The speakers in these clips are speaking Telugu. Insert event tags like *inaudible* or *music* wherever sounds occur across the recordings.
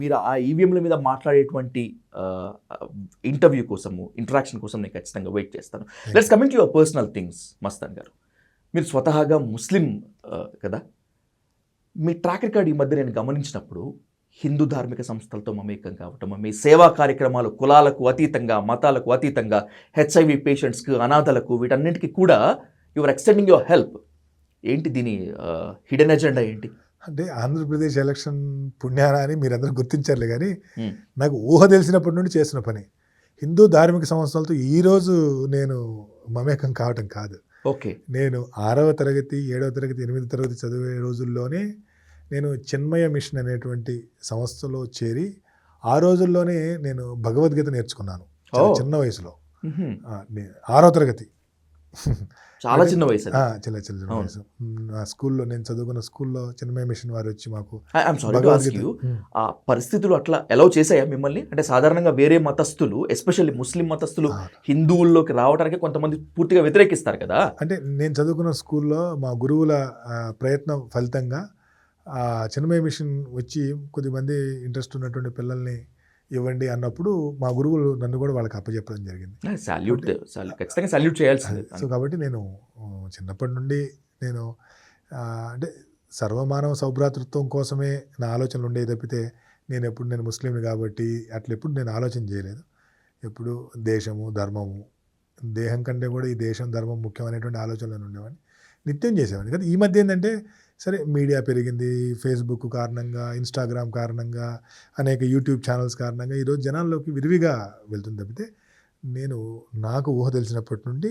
మీరు ఆ ఈవీఎంల మీద మాట్లాడేటువంటి ఇంటర్వ్యూ కోసము ఇంటరాక్షన్ కోసం నేను ఖచ్చితంగా వెయిట్ చేస్తాను. Let's coming to your personal things Mastan garu. మీరు స్వతహాగా ముస్లిం కదా? మీ ట్రాక్ రికార్డ్ ఈ మధ్య నేను గమనించినప్పుడు హిందూ ధార్మిక సంస్థలతో మమేకం కావటం మీ సేవా కార్యక్రమాలు కులాలకు అతీతంగా మతాలకు అతీతంగా హెచ్ఐవి పేషెంట్స్కి అనాథలకు వీటన్నిటికీ కూడా యువర్ ఎక్స్టెండింగ్ యువర్ హెల్ప్ ఏంటి దీని హిడెన్ ఎజెండా ఏంటి? అంటే ఆంధ్రప్రదేశ్ ఎలక్షన్ పుణ్యాన అని మీరందరూ గుర్తించారులే కానీ. నాకు ఊహ తెలిసినప్పటి నుండి చేసిన పని. హిందూ ధార్మిక సంస్థలతో ఈరోజు నేను మమేకం కావటం కాదు. ఓకే. నేను ఆరవ తరగతి ఏడవ తరగతి ఎనిమిది తరగతి చదివే రోజుల్లోనే నేను చిన్మయ మిషన్ అనేటువంటి సంస్థలో చేరి ఆ రోజుల్లోనే నేను భగవద్గీత నేర్చుకున్నాను. చిన్న వయసులో. ఆరో తరగతి. *laughs* చాలా చిన్న వయసు ఆ, చిన్న. వయసు. నా స్కూల్లో నేను చదువుకున్న స్కూల్లో చిన్మయ మిషన్ వారు వచ్చి మాకు ఆ పరిస్థితులు అట్లా ఎలా చేశాయా మిమ్మల్ని? అంటే సాధారణంగా వేరే మతస్థులు ఎస్పెషల్లీ ముస్లిం మతస్థులు ఆ, హిందువుల్లోకి రావడానికి కొంతమంది పూర్తిగా వ్యతిరేకిస్తారు కదా? అంటే నేను చదువుకున్న స్కూల్లో మా గురువుల ఆ, ప్రయత్నం ఫలితంగా ఆ చిన్మయ మిషన్ వచ్చి కొద్దిమంది ఇంట్రెస్ట్ ఉన్నటువంటి పిల్లల్ని ఇవ్వండి అన్నప్పుడు మా గురువులు నన్ను కూడా వాళ్ళకి అప్పచెప్పడం జరిగింది. సాల్యూట్ ఖచ్చితంగా సాల్యూట్ చేయాల్సిందే. సో కాబట్టి నేను చిన్నప్పటి నుండి నేను అంటే సర్వమానవ సౌభ్రాతృత్వం కోసమే నా ఆలోచనలు ఉండేవి తప్పితే నేను ఎప్పుడు నేను ముస్లింని కాబట్టి అట్లా ఎప్పుడు నేను ఆలోచన చేయలేదు. ఎప్పుడు దేశము ధర్మము దేహం కంటే కూడా ఈ దేశం ధర్మం ముఖ్యమైనటువంటి ఆలోచనలు ఉండేవాడిని. నిత్యం చేసేవాడిని. కదా ఈ మధ్య ఏంటంటే సరే మీడియా పెరిగింది ఫేస్బుక్ కారణంగా ఇన్స్టాగ్రామ్ కారణంగా అనేక యూట్యూబ్ ఛానల్స్ కారణంగా ఈరోజు జనాల్లోకి విరివిగా వెళ్తుంది తప్పితే నేను నాకు ఊహ తెలిసినప్పటి నుండి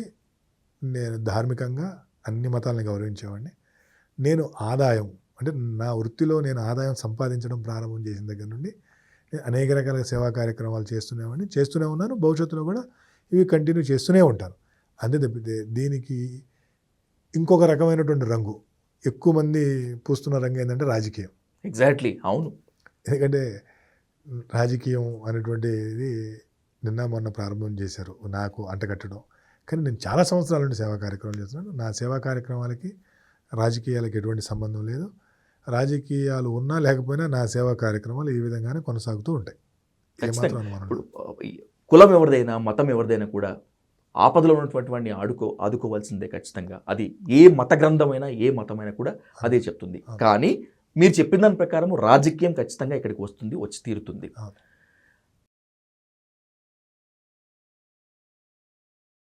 నేను ధార్మికంగా అన్ని మతాలను గౌరవించేవాడిని. నేను ఆదాయం అంటే నా వృత్తిలో నేను ఆదాయం సంపాదించడం ప్రారంభం చేసిన దగ్గర నుండి నేను అనేక రకాల సేవా కార్యక్రమాలు చేస్తూనేవాడిని చేస్తూనే ఉన్నాను. భవిష్యత్తులో కూడా ఇవి కంటిన్యూ చేస్తూనే ఉంటాను. అంతే తప్పితే దీనికి ఇంకొక రకమైనటువంటి రంగు ఎక్కువ మంది పూస్తున్న రంగు ఏంటంటే రాజకీయం. ఎగ్జాక్ట్లీ అవును. ఎందుకంటే రాజకీయం అనేటువంటిది నిన్న మొన్న ప్రారంభం చేశారు. నాకు అంటగట్టడం. కానీ నేను చాలా సంవత్సరాల నుండి సేవా కార్యక్రమాలు చేస్తున్నాను. నా సేవా కార్యక్రమాలకి రాజకీయాలకు ఎటువంటి సంబంధం లేదు. రాజకీయాలు ఉన్నా లేకపోయినా నా సేవా కార్యక్రమాలు ఈ విధంగానే కొనసాగుతూ ఉంటాయి. ఏమాత్రం అనుమానం కులం ఎవరిదైనా మతం ఎవరిదైనా కూడా ఆపదలో ఉన్నటువంటి వాడిని ఆడుకో ఆదుకోవాల్సిందే ఖచ్చితంగా అది ఏ మత గ్రంథమైనా ఏ మతమైనా కూడా అదే చెప్తుంది. కానీ మీరు చెప్పిన దాని ప్రకారం రాజకీయం ఖచ్చితంగా ఇక్కడికి వస్తుంది వచ్చి తీరుతుంది.